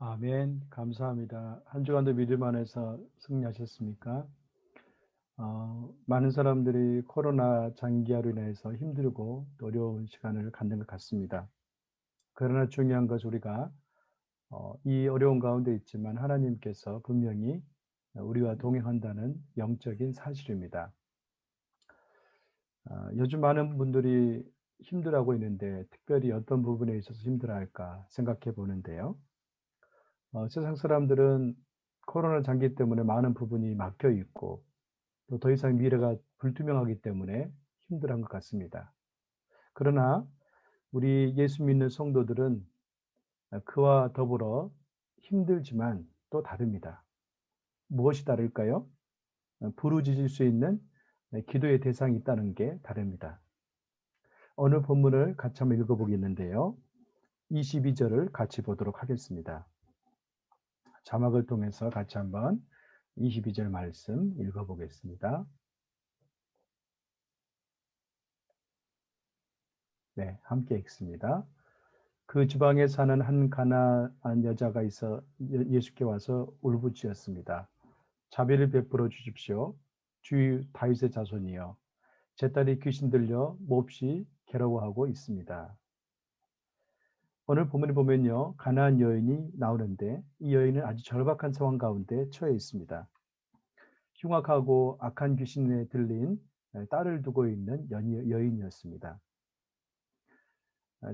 아멘. 감사합니다. 한 주간도 믿음 안에서 승리하셨습니까? 어, 많은 사람들이 코로나 장기화로 인해서 힘들고 어려운 시간을 갖는 것 같습니다. 그러나 중요한 것은 우리가 어, 이 어려운 가운데 있지만 하나님께서 분명히 우리와 동행한다는 영적인 사실입니다. 어, 요즘 많은 분들이 힘들어하고 있는데 특별히 어떤 부분에 있어서 힘들어할까 생각해 보는데요. 어, 세상 사람들은 코로나 장기 때문에 많은 부분이 막혀 있고 또 더 이상 미래가 불투명하기 때문에 힘들어한 것 같습니다. 그러나 우리 예수 믿는 성도들은 그와 더불어 힘들지만 또 다릅니다. 무엇이 다를까요? 부르짖을 수 있는 기도의 대상이 있다는 게 다릅니다. 어느 본문을 같이 한번 읽어보겠는데요. 22절을 같이 보도록 하겠습니다. 자막을 통해서 같이 한번 22절 말씀 읽어보겠습니다. 네, 함께 읽습니다. 그 지방에 사는 한 가나안 여자가 있어 예수께 와서 울부짖었습니다. 자비를 베풀어 주십시오. 주 다윗의 자손이여. 제 딸이 귀신 들려 몹시 괴로워하고 있습니다. 오늘 본문에 보면요. 가나안 여인이 나오는데 이 여인은 아주 절박한 상황 가운데 처해 있습니다. 흉악하고 악한 귀신에 들린 딸을 두고 있는 여인이었습니다.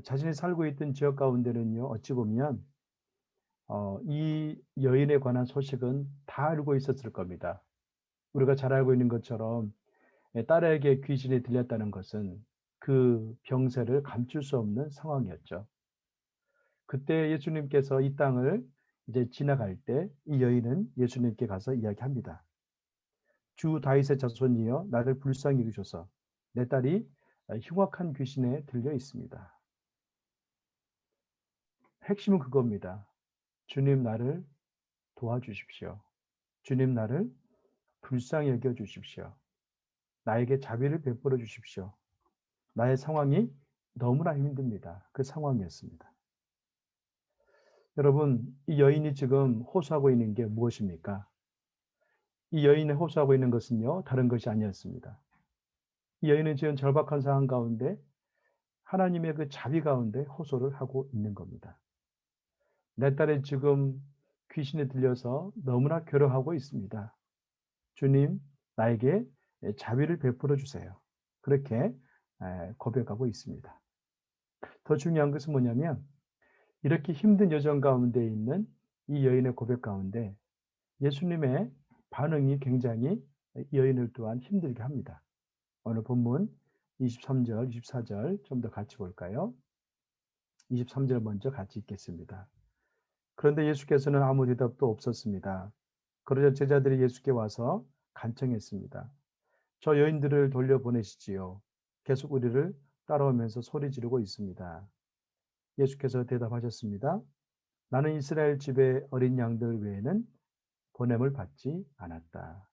자신이 살고 있던 지역 가운데는요. 어찌 보면 어, 이 여인에 관한 소식은 다 알고 있었을 겁니다. 우리가 잘 알고 있는 것처럼 딸에게 귀신이 들렸다는 것은 그 병세를 감출 수 없는 상황이었죠. 그때 예수님께서 이 땅을 이제 지나갈 때 이 여인은 예수님께 가서 이야기합니다. 주 다윗의 자손이여 나를 불쌍히 여기소서 내 딸이 흉악한 귀신에 들려 있습니다. 핵심은 그겁니다. 주님 나를 도와주십시오. 주님 나를 불쌍히 여겨 주십시오. 나에게 자비를 베풀어 주십시오. 나의 상황이 너무나 힘듭니다. 그 상황이었습니다. 여러분, 이 여인이 지금 호소하고 있는 게 무엇입니까? 이 여인이 호소하고 있는 것은요, 다른 것이 아니었습니다. 이 여인은 지금 절박한 상황 가운데 하나님의 그 자비 가운데 호소를 하고 있는 겁니다. 내 딸이 지금 귀신에 들려서 너무나 괴로워하고 있습니다. 주님, 나에게 자비를 베풀어 주세요. 그렇게 고백하고 있습니다. 더 중요한 것은 뭐냐면 이렇게 힘든 여정 가운데 있는 이 여인의 고백 가운데 예수님의 반응이 굉장히 여인을 또한 힘들게 합니다. 오늘 본문 23절, 24절 좀 더 같이 볼까요? 23절 먼저 같이 읽겠습니다. 그런데 예수께서는 아무 대답도 없었습니다. 그러자 제자들이 예수께 와서 간청했습니다. 저 여인들을 돌려보내시지요. 계속 우리를 따라오면서 소리 지르고 있습니다. 예수께서 대답하셨습니다. 나는 이스라엘 집의 어린 양들 외에는 보냄을 받지 않았다.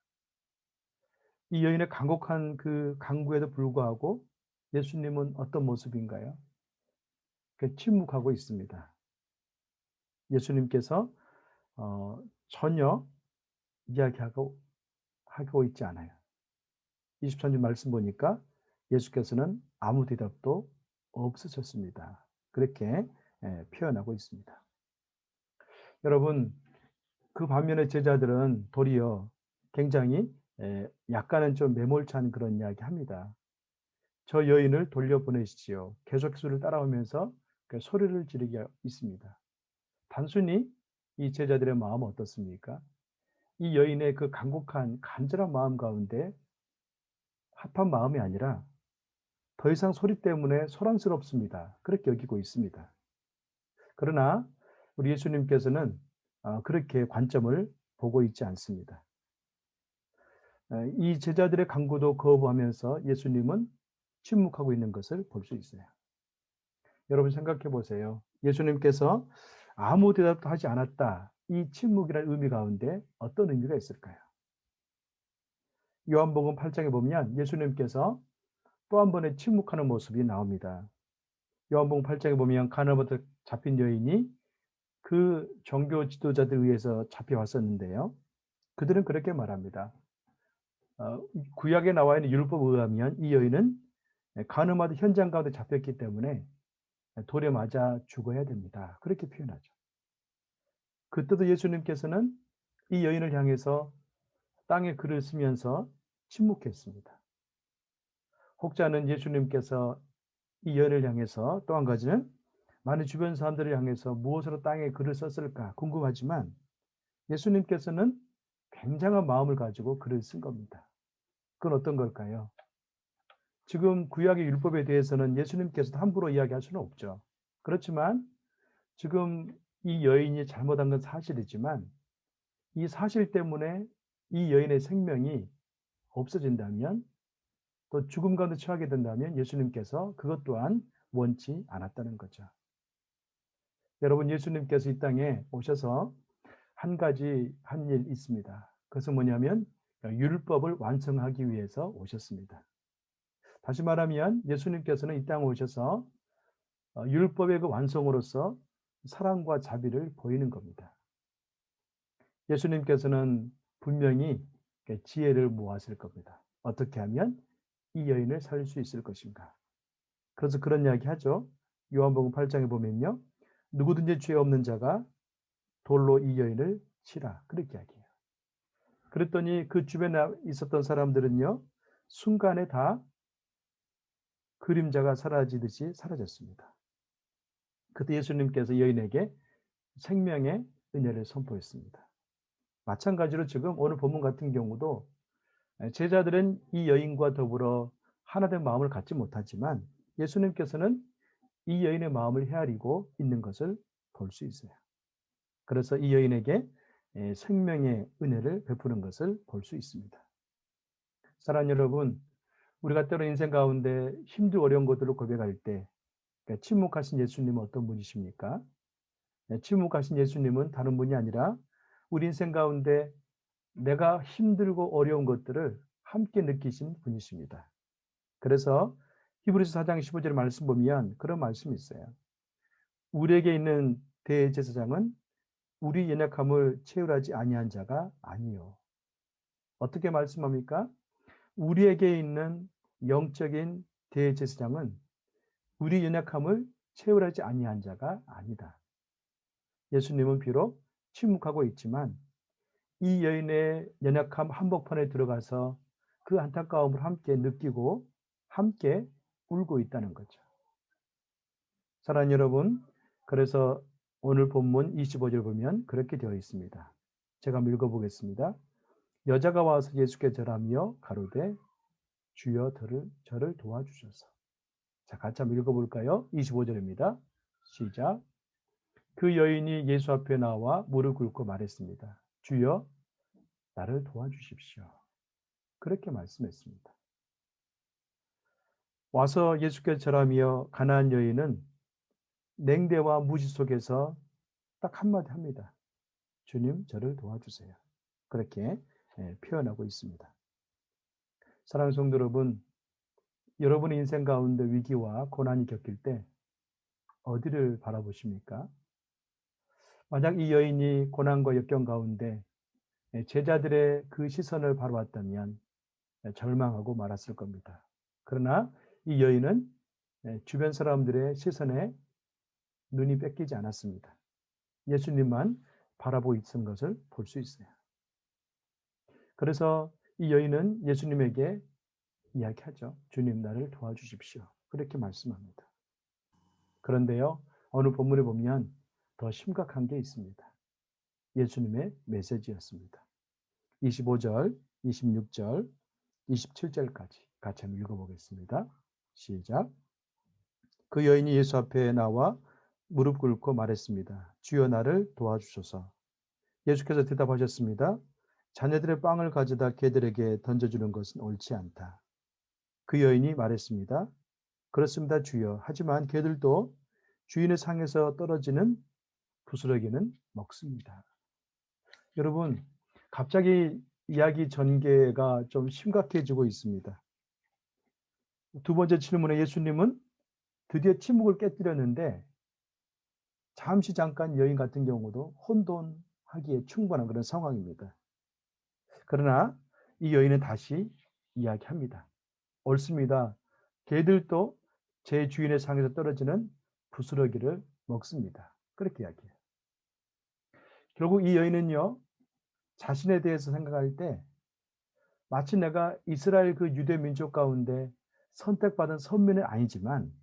이 여인의 간곡한 그 강구에도 불구하고 예수님은 어떤 모습인가요? 그 침묵하고 있습니다. 예수님께서 어, 전혀 이야기하고 하고 있지 않아요. 23절 말씀 보니까 예수께서는 아무 대답도 없으셨습니다. 그렇게 예, 표현하고 있습니다. 여러분, 그 반면에 제자들은 도리어 굉장히 예, 약간은 좀 매몰찬 그런 이야기 합니다. 저 여인을 돌려보내시지요. 계속 수를 따라오면서 그 소리를 지르게 있습니다. 단순히 이 제자들의 마음은 어떻습니까? 이 여인의 그 간곡한 간절한 마음 가운데 합한 마음이 아니라 더 이상 소리 때문에 소란스럽습니다. 그렇게 여기고 있습니다. 그러나 우리 예수님께서는 어, 그렇게 관점을 보고 있지 않습니다. 어, 이 제자들의 강구도 거부하면서 예수님은 침묵하고 있는 것을 볼 수 있어요. 여러분 생각해 보세요. 예수님께서 아무 대답도 하지 않았다. 이 침묵이라는 의미 가운데 어떤 의미가 있을까요? 요한복음 8장에 보면 예수님께서 또 한 번의 침묵하는 모습이 나옵니다. 요한복음 8장에 보면 가나부터 잡힌 여인이 그 종교 지도자들 의해서 잡혀왔었는데요. 그들은 그렇게 말합니다. 어, 구약에 나와 있는 율법에 의하면 이 여인은 가늠하던 현장 가운데 잡혔기 때문에 돌에 맞아 죽어야 됩니다. 그렇게 표현하죠. 그때도 예수님께서는 이 여인을 향해서 땅에 글을 쓰면서 침묵했습니다. 혹자는 예수님께서 이 여인을 향해서 또 한 가지는 많은 주변 사람들을 향해서 무엇으로 땅에 글을 썼을까 궁금하지만 예수님께서는 굉장한 마음을 가지고 글을 쓴 겁니다. 그건 어떤 걸까요? 지금 구약의 율법에 대해서는 예수님께서도 함부로 이야기할 수는 없죠. 그렇지만 지금 이 여인이 잘못한 건 사실이지만 이 사실 때문에 이 여인의 생명이 없어진다면 또 죽음 가운데 처하게 된다면 예수님께서 그것 또한 원치 않았다는 거죠. 여러분 예수님께서 이 땅에 오셔서 한 가지 한 일 있습니다. 그것은 뭐냐면 율법을 완성하기 위해서 오셨습니다. 다시 말하면 예수님께서는 이 땅에 오셔서 어, 율법의 그 완성으로서 사랑과 자비를 보이는 겁니다. 예수님께서는 분명히 지혜를 모았을 겁니다. 어떻게 하면 이 여인을 살릴 수 있을 것인가. 그래서 그런 이야기 하죠. 요한복음 8장에 보면요. 누구든지 죄 없는 자가 돌로 이 여인을 치라. 그렇게 이야기해요. 그랬더니 그 주변에 있었던 사람들은요. 순간에 다 그림자가 사라지듯이 사라졌습니다. 그때 예수님께서 여인에게 생명의 은혜를 선포했습니다. 마찬가지로 지금 오늘 본문 같은 경우도 제자들은 이 여인과 더불어 하나된 마음을 갖지 못하지만 예수님께서는 이 여인의 마음을 헤아리고 있는 것을 볼 수 있어요. 그래서 이 여인에게 생명의 은혜를 베푸는 것을 볼 수 있습니다. 사랑 여러분, 우리가 때로 인생 가운데 힘들고 어려운 것들을 고백할 때 그러니까 침묵하신 예수님은 어떤 분이십니까? 네, 침묵하신 예수님은 다른 분이 아니라 우리 인생 가운데 내가 힘들고 어려운 것들을 함께 느끼신 분이십니다. 그래서 히브리서 4장 15절 말씀 보면 그런 말씀이 있어요. 우리에게 있는 대제사장은 우리 연약함을 채울하지 아니한 자가 아니요. 어떻게 말씀합니까? 우리에게 있는 영적인 대제사장은 우리 연약함을 채울하지 아니한 자가 아니다. 예수님은 비록 침묵하고 있지만 이 여인의 연약함 한복판에 들어가서 그 안타까움을 함께 느끼고 함께 울고 있다는 거죠. 사랑하는 여러분, 그래서 오늘 본문 25절 보면 그렇게 되어 있습니다. 제가 읽어보겠습니다. 여자가 와서 예수께 절하며 가로되 주여 저를, 저를 도와주셔서 자, 같이 한번 읽어볼까요? 25절입니다. 시작. 그 여인이 예수 앞에 나와 무릎 꿇고 말했습니다. 주여, 나를 도와주십시오. 그렇게 말씀했습니다. 와서 예수께 절하며 가난한 여인은 냉대와 무지 속에서 딱 한마디 합니다. 주님, 저를 도와주세요. 그렇게 예, 표현하고 있습니다. 사랑하는 성도 여러분, 여러분의 인생 가운데 위기와 고난이 겪일 때 어디를 바라보십니까? 만약 이 여인이 고난과 역경 가운데 제자들의 그 시선을 바라봤다면 절망하고 말았을 겁니다. 그러나 이 여인은 주변 사람들의 시선에 눈이 뺏기지 않았습니다. 예수님만 바라보고 있는 것을 볼 수 있어요. 그래서 이 여인은 예수님에게 이야기하죠. 주님 나를 도와주십시오. 그렇게 말씀합니다. 그런데요. 어느 본문에 보면 더 심각한 게 있습니다. 예수님의 메시지였습니다. 25절, 26절, 27절까지 같이 한번 읽어보겠습니다. 시작. 그 여인이 예수 앞에 나와 무릎 꿇고 말했습니다. 주여 나를 도와주소서. 예수께서 대답하셨습니다. 자녀들의 빵을 가져다 개들에게 던져주는 것은 옳지 않다. 그 여인이 말했습니다. 그렇습니다, 주여. 하지만 개들도 주인의 상에서 떨어지는 부스러기는 먹습니다. 여러분, 갑자기 이야기 전개가 좀 심각해지고 있습니다. 두 번째 질문에 예수님은 드디어 침묵을 깨뜨렸는데 잠시 잠깐 여인 같은 경우도 혼돈하기에 충분한 그런 상황입니다. 그러나 이 여인은 다시 이야기합니다. 옳습니다. 개들도 제 주인의 상에서 떨어지는 부스러기를 먹습니다. 그렇게 이야기해요. 결국 이 여인은요, 자신에 대해서 생각할 때 마치 내가 이스라엘 그 유대 민족 가운데 선택받은 선민은 아니지만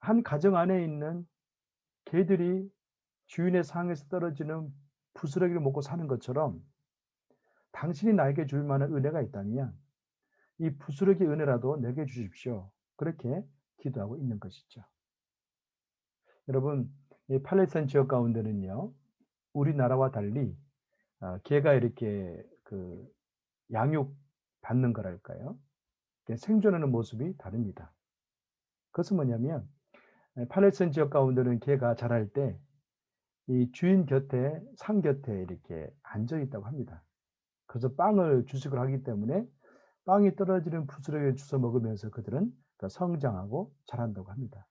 한 가정 안에 있는 개들이 주인의 상에서 떨어지는 부스러기를 먹고 사는 것처럼 당신이 나에게 줄 만한 은혜가 있다면 이 부스러기 은혜라도 내게 주십시오. 그렇게 기도하고 있는 것이죠. 여러분, 이 팔레스타인 지역 가운데는요, 우리나라와 달리 아, 개가 이렇게 그 양육 받는 거랄까요? 생존하는 모습이 다릅니다. 그것은 뭐냐면 팔레스타인 지역 가운데는 개가 자랄 때 이 주인 곁에 상 곁에 이렇게 앉아 있다고 합니다. 그래서 빵을 주식을 하기 때문에 빵이 떨어지는 부스러기를 주워 먹으면서 그들은 성장하고 자란다고 합니다.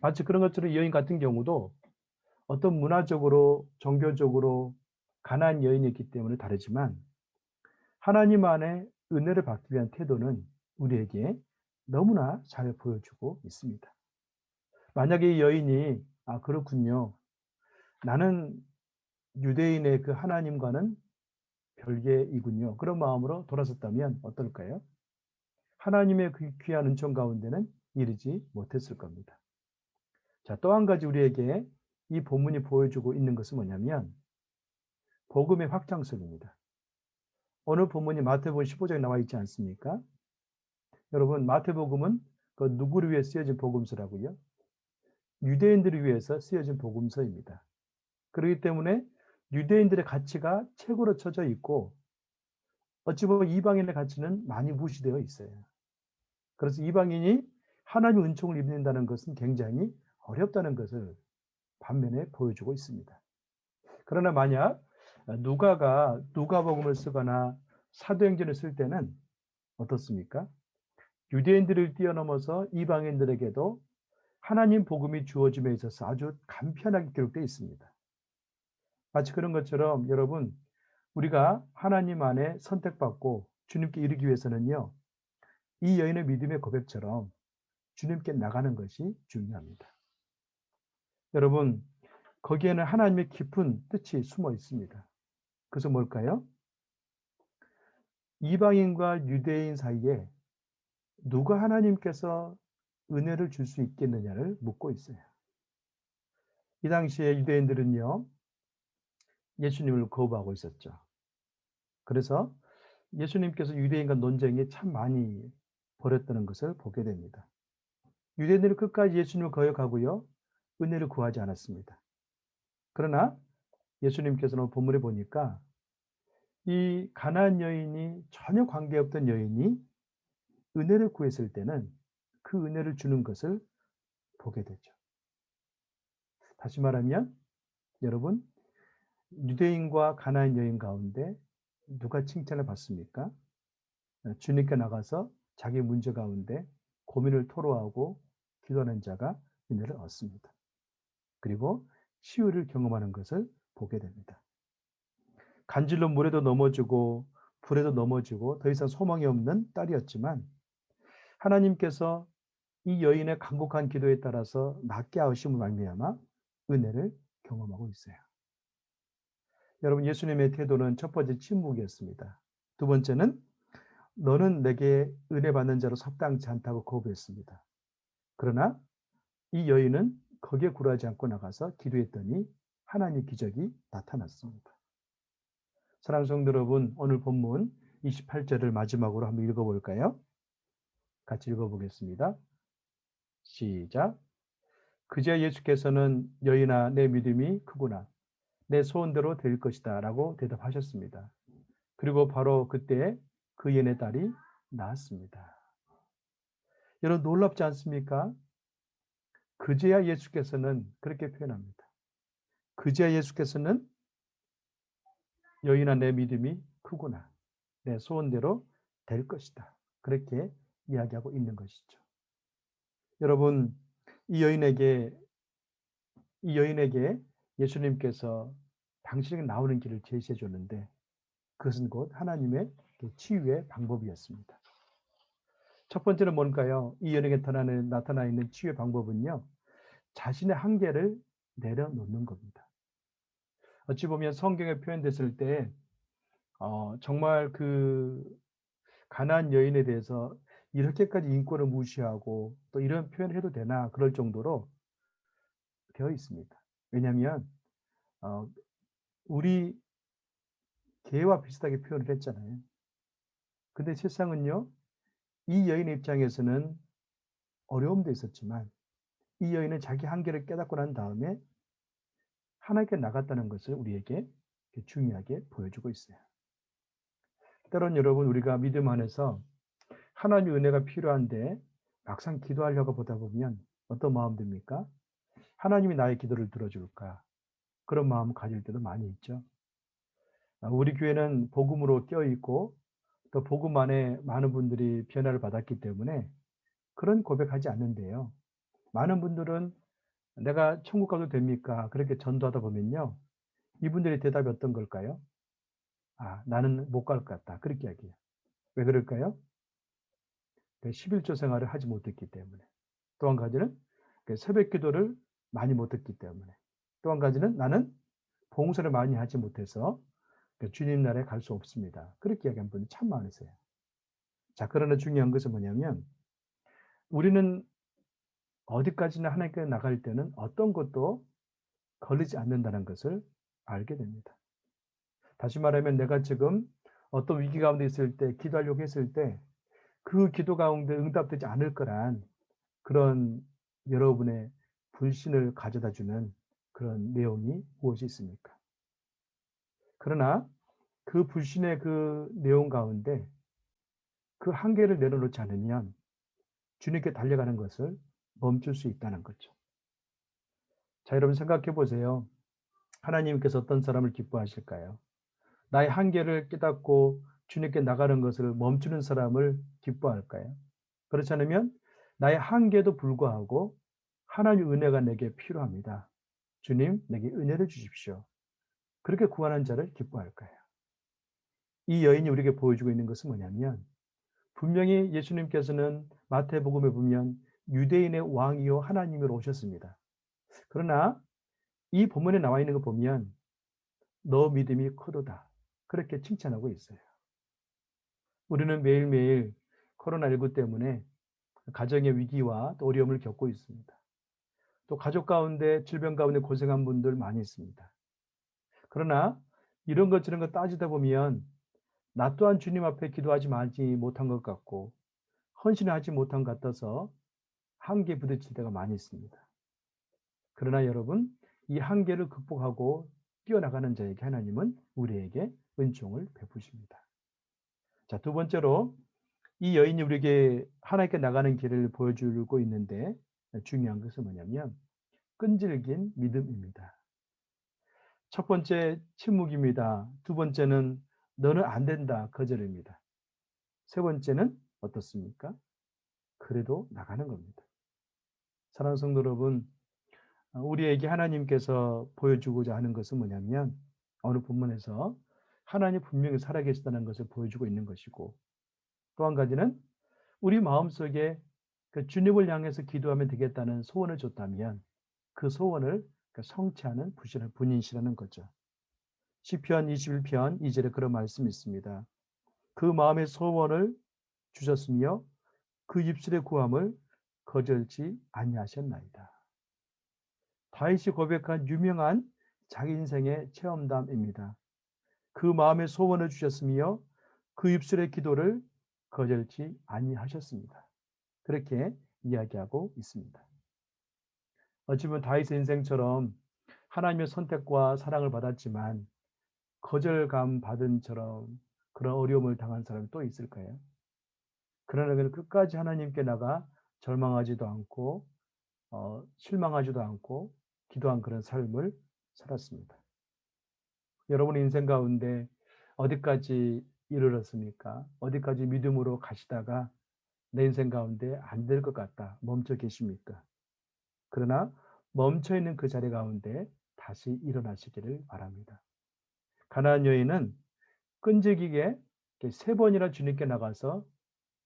마치 그런 것처럼 여인 같은 경우도 어떤 문화적으로 종교적으로 가난한 여인이었기 때문에 다르지만 하나님 안에 은혜를 받기 위한 태도는 우리에게 너무나 잘 보여주고 있습니다. 만약에 이 여인이 아 그렇군요. 나는 유대인의 그 하나님과는 별개이군요. 그런 마음으로 돌아섰다면 어떨까요? 하나님의 그 귀한 은총 가운데는 이르지 못했을 겁니다. 자, 또 한 가지 우리에게 이 본문이 보여주고 있는 것은 뭐냐면 복음의 확장성입니다. 오늘 본문이 마태복음 15장에 나와 있지 않습니까? 여러분, 마태복음은 그 누구를 위해 쓰여진 복음서라고요? 유대인들을 위해서 쓰여진 복음서입니다. 그렇기 때문에 유대인들의 가치가 최고로 쳐져 있고 어찌 보면 이방인의 가치는 많이 무시되어 있어요. 그래서 이방인이 하나님의 은총을 입는다는 것은 굉장히 어렵다는 것을 반면에 보여주고 있습니다. 그러나 만약 누가가 누가복음을 쓰거나 사도행전을 쓸 때는 어떻습니까? 유대인들을 뛰어넘어서 이방인들에게도 하나님 복음이 주어짐에 있어서 아주 간편하게 기록되어 있습니다. 마치 그런 것처럼 여러분 우리가 하나님 안에 선택받고 주님께 이르기 위해서는요. 이 여인의 믿음의 고백처럼 주님께 나가는 것이 중요합니다. 여러분 거기에는 하나님의 깊은 뜻이 숨어 있습니다. 그래서 뭘까요? 이방인과 유대인 사이에 누가 하나님께서 은혜를 줄 수 있겠느냐를 묻고 있어요. 이 당시에 유대인들은요, 예수님을 거부하고 있었죠. 그래서 예수님께서 유대인과 논쟁에 참 많이 벌였다는 것을 보게 됩니다. 유대인들은 끝까지 예수님을 거역하고요, 은혜를 구하지 않았습니다. 그러나 예수님께서는 본문에 보니까 이 가나안 여인이 전혀 관계없던 여인이 은혜를 구했을 때는 그 은혜를 주는 것을 보게 되죠. 다시 말하면 여러분 유대인과 가나안 여인 가운데 누가 칭찬을 받습니까? 주님께 나가서 자기 문제 가운데 고민을 토로하고 기도하는 자가 은혜를 얻습니다. 그리고 치유를 경험하는 것을 보게 됩니다. 간질로 물에도 넘어지고 불에도 넘어지고 더 이상 소망이 없는 딸이었지만 하나님께서 이 여인의 간곡한 기도에 따라서 낫게 하심을 말미암아 은혜를 경험하고 있어요. 여러분 예수님의 태도는 첫 번째 침묵이었습니다. 두 번째는 너는 내게 은혜 받는 자로 섭당치 않다고 거부했습니다. 그러나 이 여인은 거기에 굴하지 않고 나가서 기도했더니 하나님의 기적이 나타났습니다. 사랑하는 성도 여러분, 오늘 본문 28절을 마지막으로 한번 읽어볼까요? 같이 읽어보겠습니다. 시작. 그제 예수께서는 여인아 내 믿음이 크구나. 내 소원대로 될 것이다. 라고 대답하셨습니다. 그리고 바로 그때 그 연의 딸이 나았습니다. 여러분 놀랍지 않습니까? 그제야 예수께서는 그렇게 표현합니다. 그제야 예수께서는 여인아 내 믿음이 크구나. 내 소원대로 될 것이다. 그렇게 이야기하고 있는 것이죠. 여러분, 이 여인에게 이 여인에게 예수님께서 당신에게 나오는 길을 제시해 줬는데 그것은 곧 하나님의 그 치유의 방법이었습니다. 첫 번째는 뭔가요? 이 여인에게 나타나 있는 치유의 방법은요. 자신의 한계를 내려놓는 겁니다. 어찌 보면 성경에 표현됐을 때 어, 정말 그 가난 여인에 대해서 이렇게까지 인권을 무시하고 또 이런 표현을 해도 되나 그럴 정도로 되어 있습니다. 왜냐하면 어, 우리 개와 비슷하게 표현을 했잖아요. 근데 세상은요, 이 여인의 입장에서는 어려움도 있었지만 이 여인은 자기 한계를 깨닫고 난 다음에 하나님께 나갔다는 것을 우리에게 중요하게 보여주고 있어요. 때론 여러분 우리가 믿음 안에서 하나님의 은혜가 필요한데 막상 기도하려고 보다 보면 어떤 마음 듭니까? 하나님이 나의 기도를 들어줄까? 그런 마음 가질 때도 많이 있죠. 아, 우리 교회는 복음으로 깨어 있고 또 복음 안에 많은 분들이 변화를 받았기 때문에 그런 고백하지 않는데요. 많은 분들은 내가 천국 가도 됩니까? 그렇게 전도하다 보면요. 이분들의 대답이 어떤 걸까요? 아, 나는 못 갈 것 같다. 그렇게 이야기해요. 왜 그럴까요? 11조 생활을 하지 못했기 때문에. 또 한 가지는 그 새벽 기도를 많이 못했기 때문에. 또 한 가지는 나는 봉사를 많이 하지 못해서 그 주님 나라에 갈 수 없습니다. 그렇게 이야기한 분이 참 많으세요. 자, 그러나 중요한 것은 뭐냐면 우리는 어디까지나 하나님께 나갈 때는 어떤 것도 걸리지 않는다는 것을 알게 됩니다. 다시 말하면 내가 지금 어떤 위기 가운데 있을 때 기도하려고 했을 때 그 기도 가운데 응답되지 않을 거란 그런 여러분의 불신을 가져다 주는 그런 내용이 무엇이 있습니까? 그러나 그 불신의 그 내용 가운데 그 한계를 내려놓지 않으면 주님께 달려가는 것을 멈출 수 있다는 거죠. 자, 여러분 생각해 보세요. 하나님께서 어떤 사람을 기뻐하실까요? 나의 한계를 깨닫고 주님께 나가는 것을 멈추는 사람을 기뻐할까요? 그렇지 않으면 나의 한계도 불구하고 하나님 은혜가 내게 필요합니다. 주님, 내게 은혜를 주십시오. 그렇게 구하는 자를 기뻐할까요? 이 여인이 우리에게 보여주고 있는 것은 뭐냐면 분명히 예수님께서는 마태복음에 보면 유대인의 왕이요 하나님으로 오셨습니다. 그러나 이 본문에 나와 있는 거 보면 너 믿음이 크도다. 그렇게 칭찬하고 있어요. 우리는 매일매일 코로나19 때문에 가정의 위기와 또 어려움을 겪고 있습니다. 또 가족 가운데 질병 가운데 고생한 분들 많이 있습니다. 그러나 이런 것 저런 것 따지다 보면 나 또한 주님 앞에 기도하지 말지 못한 것 같고 헌신하지 못한 것 같아서 한계 부딪힐 때가 많이 있습니다. 그러나 여러분 이 한계를 극복하고 뛰어나가는 자에게 하나님은 우리에게 은총을 베푸십니다. 자, 두 번째로 이 여인이 우리에게 하나님께 나가는 길을 보여주고 있는데 중요한 것은 뭐냐면 끈질긴 믿음입니다. 첫 번째 침묵입니다. 두 번째는 너는 안 된다 거절입니다. 세 번째는 어떻습니까? 그래도 나가는 겁니다. 사랑하는 성도 여러분, 우리에게 하나님께서 보여주고자 하는 것은 뭐냐면 어느 본문에서 하나님 분명히 살아계시다는 것을 보여주고 있는 것이고 또 한 가지는 우리 마음속에 그 주님을 향해서 기도하면 되겠다는 소원을 줬다면 그 소원을 그 성취하는 분인시라는 거죠. 시편 21편 2절에 그런 말씀이 있습니다. 그 마음의 소원을 주셨으며 그 입술의 구함을 거절지 아니하셨나이다. 다윗이 고백한 유명한 자기 인생의 체험담입니다. 그 마음의 소원을 주셨으며 그 입술의 기도를 거절지 아니하셨습니다. 그렇게 이야기하고 있습니다. 어찌 보면 다윗의 인생처럼 하나님의 선택과 사랑을 받았지만 거절감 받은 처럼 그런 어려움을 당한 사람이 또 있을까요? 그러나 그는 끝까지 하나님께 나가 절망하지도 않고 어, 실망하지도 않고 기도한 그런 삶을 살았습니다. 여러분의 인생 가운데 어디까지 이르렀습니까? 어디까지 믿음으로 가시다가 내 인생 가운데 안 될 것 같다 멈춰 계십니까? 그러나 멈춰 있는 그 자리 가운데 다시 일어나시기를 바랍니다. 가나안 여인은 끈질기게 세 번이나 주님께 나가서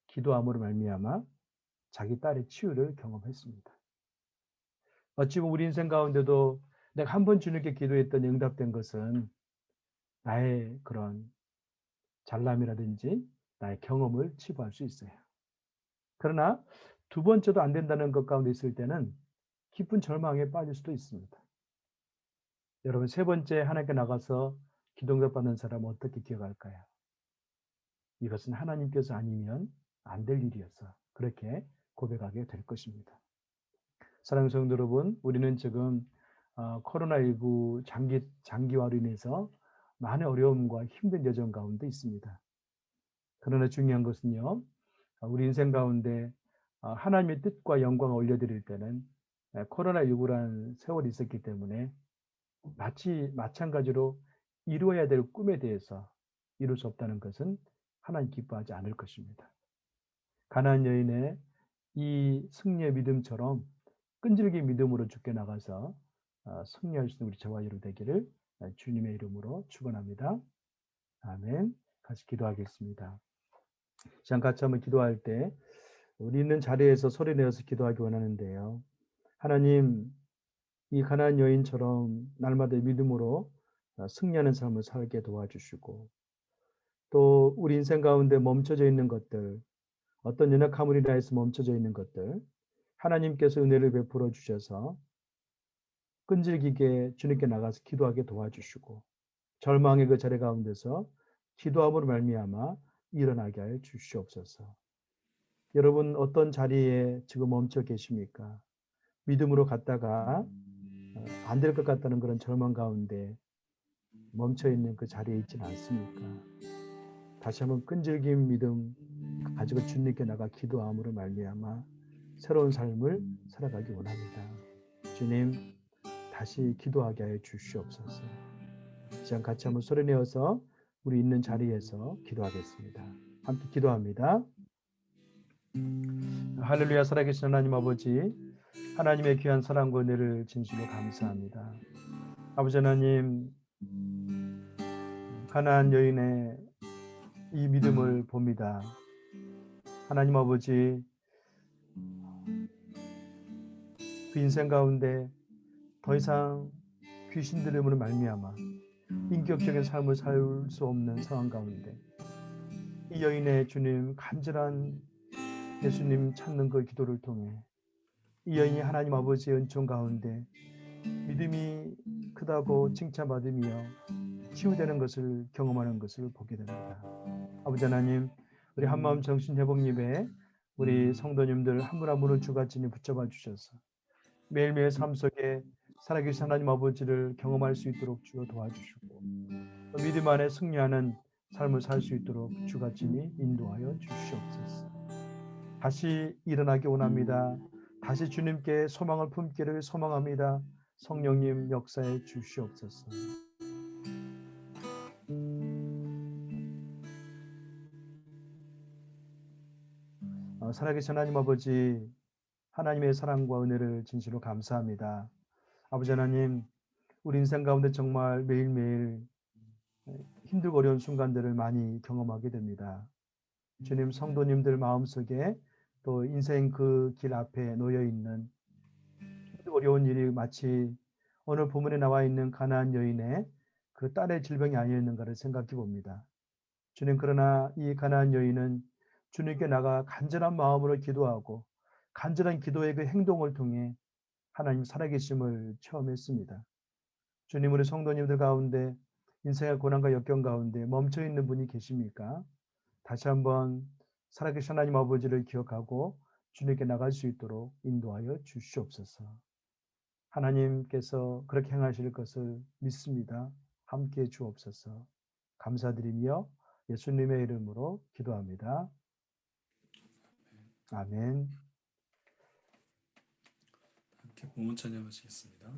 기도함으로 말미암아 자기 딸의 치유를 경험했습니다. 어찌 보면 우리 인생 가운데도 내가 한 번 주님께 기도했더니 응답된 것은 나의 그런 잘남이라든지 나의 경험을 치부할 수 있어요. 그러나 두 번째도 안 된다는 것 가운데 있을 때는 깊은 절망에 빠질 수도 있습니다. 여러분 세 번째 하나님께 나가서 기도응답 받는 사람 어떻게 기억할까요? 이것은 하나님께서 아니면 안 될 일이었어. 그렇게 고백하게 될 것입니다. 사랑하는 성도 여러분, 우리는 지금 어, 코로나19 장기, 장기화로 인해서 많은 어려움과 힘든 여정 가운데 있습니다. 그러나 중요한 것은요, 어, 우리 인생 가운데 어, 하나님의 뜻과 영광을 올려드릴 때는 코로나19라는 세월이 있었기 때문에 마치 마찬가지로 이루어야 될 꿈에 대해서 이룰 수 없다는 것은 하나님 기뻐하지 않을 것입니다. 가나안 여인의 이 승리의 믿음처럼 끈질기 믿음으로 죽게 나가서 어, 승리할 수 있는 우리 저와 여러분 되기를 주님의 이름으로 축원합니다. 아멘. 같이 기도하겠습니다. 자, 같이 한번 기도할 때 우리 있는 자리에서 소리 내어서 기도하기 원하는데요. 하나님, 이 가난한 여인처럼 날마다 믿음으로 어, 승리하는 삶을 살게 도와주시고 또 우리 인생 가운데 멈춰져 있는 것들 어떤 연약함을 인하여서 멈춰져 있는 것들 하나님께서 은혜를 베풀어 주셔서 끈질기게 주님께 나가서 기도하게 도와주시고 절망의 그 자리 가운데서 기도함으로 말미암아 일어나게 하여 주시옵소서. 여러분 어떤 자리에 지금 멈춰 계십니까? 믿음으로 갔다가 어, 안될 것 같다는 그런 절망 가운데 멈춰 있는 그 자리에 있지는 않습니까? 다시 한번 끈질긴 믿음 가지고 주님께 나가 기도함으로 말미암아 새로운 삶을 살아가기 원합니다. 주님 다시 기도하게 하여 주시옵소서. 시간 같이 한번 소리내어서 우리 있는 자리에서 기도하겠습니다. 함께 기도합니다. 할렐루야 살아계신 하나님 아버지 하나님의 귀한 사랑과 은혜를 진심으로 감사합니다. 아버지 하나님 가나안 여인의 이 믿음을 봅니다. 하나님 아버지 그 인생 가운데 더 이상 귀신 들음으로 말미암아 인격적인 삶을 살 수 없는 상황 가운데 이 여인의 주님 간절한 예수님 찾는 그 기도를 통해 이 여인이 하나님 아버지의 은총 가운데 믿음이 크다고 칭찬받으며 치유되는 것을 경험하는 것을 보게 됩니다. 아버지 하나님, 우리 한마음 정신 회복 예배 우리 성도님들 한 분 한 분을 주같이 붙잡아 주셔서 매일매일 삶 속에 살아계신 하나님 아버지를 경험할 수 있도록 주여 도와주시고 믿음 안에 승리하는 삶을 살 수 있도록 주같이 인도하여 주시옵소서. 다시 일어나기 원합니다. 다시 주님께 소망을 품기를 소망합니다. 성령님 역사해 주시옵소서. 어, 살아계신 하나님 아버지 하나님의 사랑과 은혜를 진실로 감사합니다. 아버지 하나님 우리 인생 가운데 정말 매일매일 힘들고 어려운 순간들을 많이 경험하게 됩니다. 주님 성도님들 마음속에 또 인생 그 길 앞에 놓여 있는 어려운 일이 마치 오늘 본문에 나와 있는 가나안 여인의 그 딸의 질병이 아니었는가를 생각해 봅니다. 주님 그러나 이 가나안 여인은 주님께 나가 간절한 마음으로 기도하고 간절한 기도의 그 행동을 통해 하나님 살아계심을 체험했습니다. 주님 우리 성도님들 가운데 인생의 고난과 역경 가운데 멈춰 있는 분이 계십니까? 다시 한번 살아계신 하나님 아버지를 기억하고 주님께 나갈 수 있도록 인도하여 주시옵소서. 하나님께서 그렇게 행하실 것을 믿습니다. 함께 주옵소서. 감사드리며 예수님의 이름으로 기도합니다. 아멘. 함께 봉헌 찬양하시겠습니다.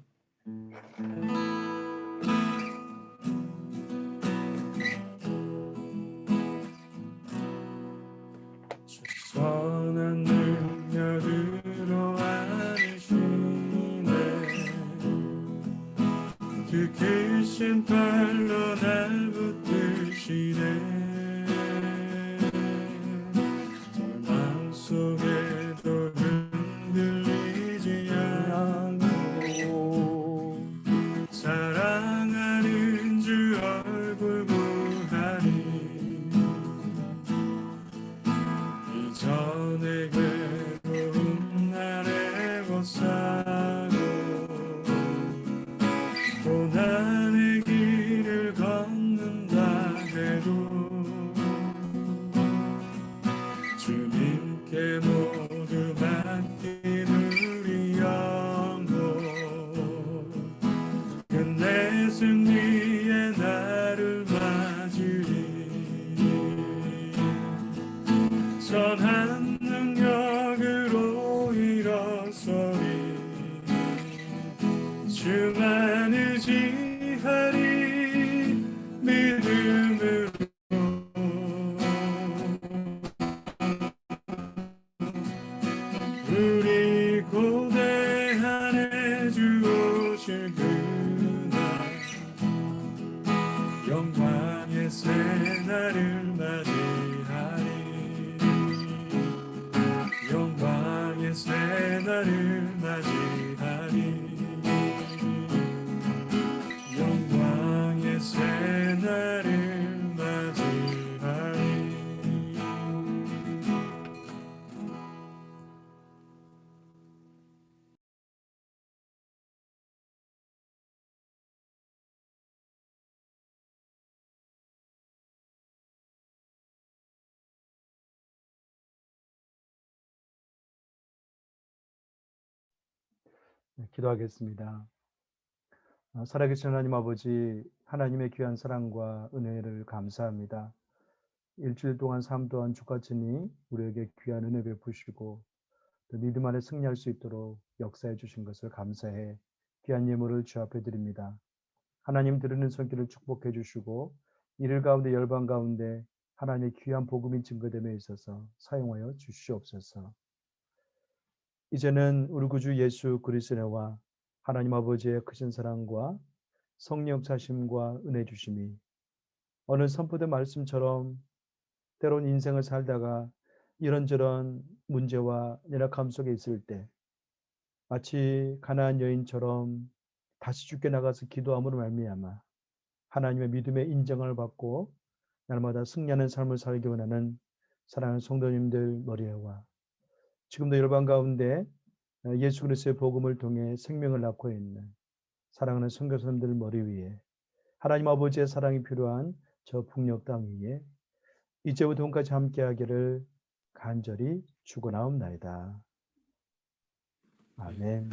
기도하겠습니다. 아, 살아계신 하나님 아버지, 하나님의 귀한 사랑과 은혜를 감사합니다. 일주일 동안 삶 또한 주가치니 우리에게 귀한 은혜 베푸시고 또 믿음 안에 승리할 수 있도록 역사해 주신 것을 감사해 귀한 예물을 주 앞에 드립니다. 하나님 들으는 손길을 축복해 주시고 이를 가운데 열방 가운데 하나님의 귀한 복음이 증거됨에 있어서 사용하여 주시옵소서. 이제는 우리 구주 예수 그리스도와 하나님 아버지의 크신 사랑과 성령 차심과 은혜 주심이 어느 선포된 말씀처럼 때론 인생을 살다가 이런저런 문제와 연약함 속에 있을 때 마치 가나안 여인처럼 다시 죽게 나가서 기도함으로 말미암아 하나님의 믿음의 인정을 받고 날마다 승리하는 삶을 살기 원하는 사랑하는 성도님들 머리에와 지금도 열방 가운데 어, 예수 그리스도의 복음을 통해 생명을 낳고 있는 사랑하는 선교사님들 머리 위에 하나님 아버지의 사랑이 필요한 저 북녘 땅 위에 이제부터 온까지 함께하기를 간절히 축원하옵나이다. 아멘.